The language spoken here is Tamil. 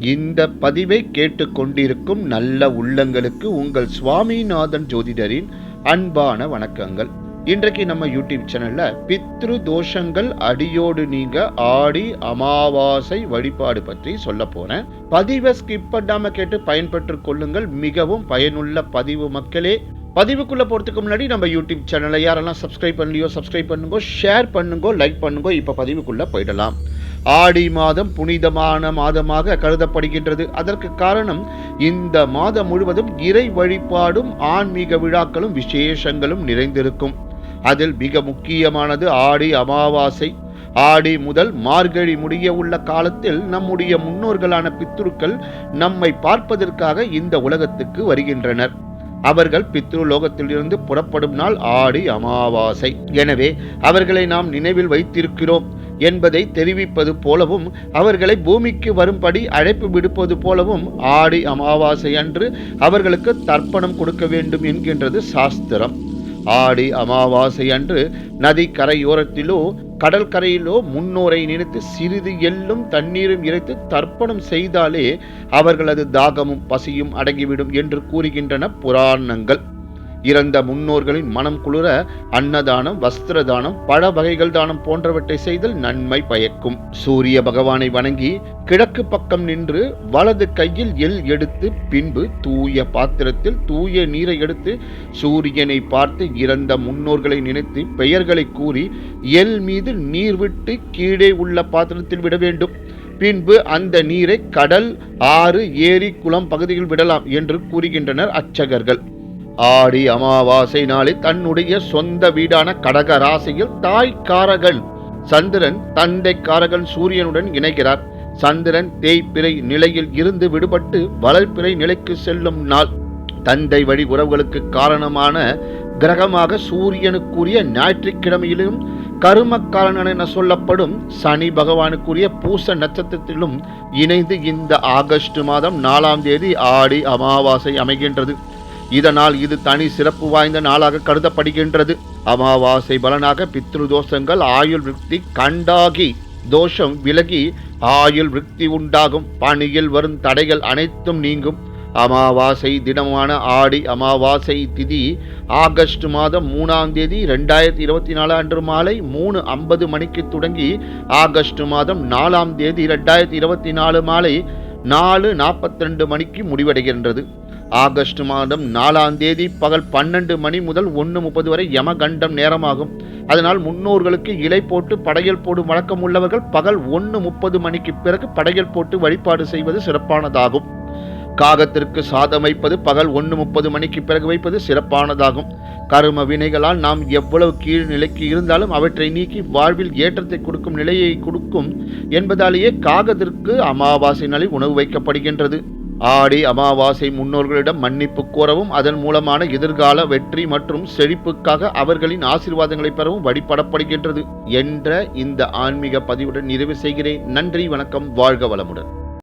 இந்த பதிவை கேட்டுக்கொண்டிருக்கும் நல்ல உள்ளங்களுக்கு உங்கள் சுவாமிநாதன் ஜோதிடரின் அன்பான வணக்கங்கள். இன்றைக்கு நம்ம யூடியூப் சேனல்ல பித்ரு தோஷங்கள் அடியோடு நீங்க ஆடி அமாவாசை வழிபாடு பற்றி சொல்ல போறேன். பதிவை ஸ்கிப் பண்ணாம கேட்டு பயன்பெற்று கொள்ளுங்கள். மிகவும் பயனுள்ள பதிவு மக்களே. பதிவுக்குள்ள போறதுக்கு முன்னாடி நம்ம யூடியூப் சேனலை யாரெல்லாம் சப்ஸ்கிரைப் பண்ணலையோ சப்ஸ்கிரைப் பண்ணுங்க ஷேர் பண்ணுங்க லைக் பண்ணுங்க இப்ப பதிவுக்குள்ள போயிடலாம். ஆடி மாதம் புனிதமான மாதமாக கருதப்படுகின்றது. அதற்கு காரணம் இந்த மாதம் முழுவதும் இறை வழிபாடும் ஆன்மீக விழாக்களும் விசேஷங்களும் நிறைந்திருக்கும். அதில் மிக முக்கியமானது ஆடி அமாவாசை. ஆடி முதல் மார்கழி முடிய உள்ள காலத்தில் நம்முடைய முன்னோர்களான பித்ருக்கள் நம்மை பார்ப்பதற்காக இந்த உலகத்துக்கு வருகின்றனர். அவர்கள் பித்ரு லோகத்திலிருந்து புறப்படும் நாள் ஆடி அமாவாசை. எனவே அவர்களை நாம் நினைவில் வைத்திருக்கிறோம். என்பதை தெரிவிப்பது போலவும் அவர்களை பூமிக்கு வரும்படி அழைப்பு விடுப்பது போலவும் ஆடி அமாவாசை அன்று அவர்களுக்கு தர்ப்பணம் கொடுக்க வேண்டும் என்கின்றது சாஸ்திரம். ஆடி அமாவாசை அன்று நதி கரையோரத்திலோ கடல் கரையிலோ முன்னோரை நினைத்து சிறிது எள்ளும் தண்ணீரும் இறைத்து தர்ப்பணம் செய்தாலே அவர்களது தாகமும் பசியும் அடங்கிவிடும் என்று கூறுகின்றன புராணங்கள். இறந்த முன்னோர்களின் மனம் குளிர அன்னதானம் வஸ்திர தானம் பழ வகைகள் தானம் போன்றவற்றை செய்தல் நன்மை பயக்கும். சூரிய பகவானை வணங்கி கிழக்கு பக்கம் நின்று வலது கையில் எல் எடுத்து பின்பு தூய பாத்திரத்தில் தூய நீரை எடுத்து சூரியனை பார்த்து இறந்த முன்னோர்களை நினைத்து பெயர்களை கூறி எல் மீது நீர் விட்டு கீழே உள்ள பாத்திரத்தில் விட வேண்டும். பின்பு அந்த நீரை கடல் ஆறு ஏரி குளம் பகுதியில் விடலாம் என்று கூறுகின்றனர் அச்சகர்கள் ஆடி அமாவாசை நாளில் தன்னுடைய சொந்த வீடான கடக ராசியில் தாய்க்காரகன் சந்திரன் தந்தைக்காரகன் சூரியனுடன் இணைகிறார். சந்திரன் தேய்பிறை நிலையில் இருந்து விடுபட்டு வளர்ப்பிறை நிலைக்கு செல்லும் நாள். தந்தை வழி உறவுகளுக்கு காரணமான கிரகமாக சூரியனுக்குரிய ஞாயிற்றுக்கிழமையிலும் கருமக்காரன் என சொல்லப்படும் சனி பகவானுக்குரிய பூச நட்சத்திரத்திலும் இணைந்து இந்த ஆகஸ்ட் மாதம் நாலாம் தேதி ஆடி அமாவாசை அமைகின்றது. இதனால் இது தனி சிறப்பு வாய்ந்த நாளாக கருதப்படுகின்றது. அமாவாசை பலனாக பித்ரு தோஷங்கள் ஆயுள் விருத்தி கண்டாகி தோஷம் விலகி ஆயுள் விருத்தி உண்டாகும். பணியில் வரும் தடைகள் அனைத்தும் நீங்கும். அமாவாசை தினமான ஆடி அமாவாசை திதி ஆகஸ்ட் மாதம் மூணாம் தேதி ரெண்டாயிரத்தி இருபத்தி நாலு அன்று மாலை மூணு ஐம்பது மணிக்கு தொடங்கி ஆகஸ்ட் மாதம் நாலாம் தேதி ரெண்டாயிரத்தி இருபத்தி நாலு மாலை நாலு நாற்பத்தி ரெண்டு மணிக்கு முடிவடைகின்றது. ஆகஸ்ட் மாதம் நாலாம் தேதி பகல் பன்னெண்டு மணி முதல் ஒன்று முப்பது வரை யமகண்டம் நேரமாகும். அதனால் முன்னோர்களுக்கு இலை போட்டு படையல் போடும் வழக்கம் உள்ளவர்கள் பகல் ஒன்று முப்பது மணிக்கு பிறகு படையல் போட்டு வழிபாடு செய்வது சிறப்பானதாகும். காகத்திற்கு சாதம் வைப்பது பகல் ஒன்று முப்பது மணிக்கு பிறகு வைப்பது சிறப்பானதாகும். கரும வினைகளால் நாம் எவ்வளவு கீழ் நிலைக்கு இருந்தாலும் அவற்றை நீக்கி வாழ்வில் ஏற்றத்தை கொடுக்கும் நிலையை கொடுக்கும் என்பதாலேயே காகத்திற்கு அமாவாசை நாளில் உணவு வைக்கப்படுகின்றது. ஆடி அமாவாசை முன்னோர்களிடம் மன்னிப்பு கோரவும் அதன் மூலமான எதிர்கால வெற்றி மற்றும் செழிப்புக்காக அவர்களின் ஆசீர்வாதங்களை பெறவும் வழிபடப்படுகின்றது என்ற இந்த ஆன்மீக பதிவுடன் நிறைவு செய்கிறேன். நன்றி வணக்கம் வாழ்க வளமுடன்.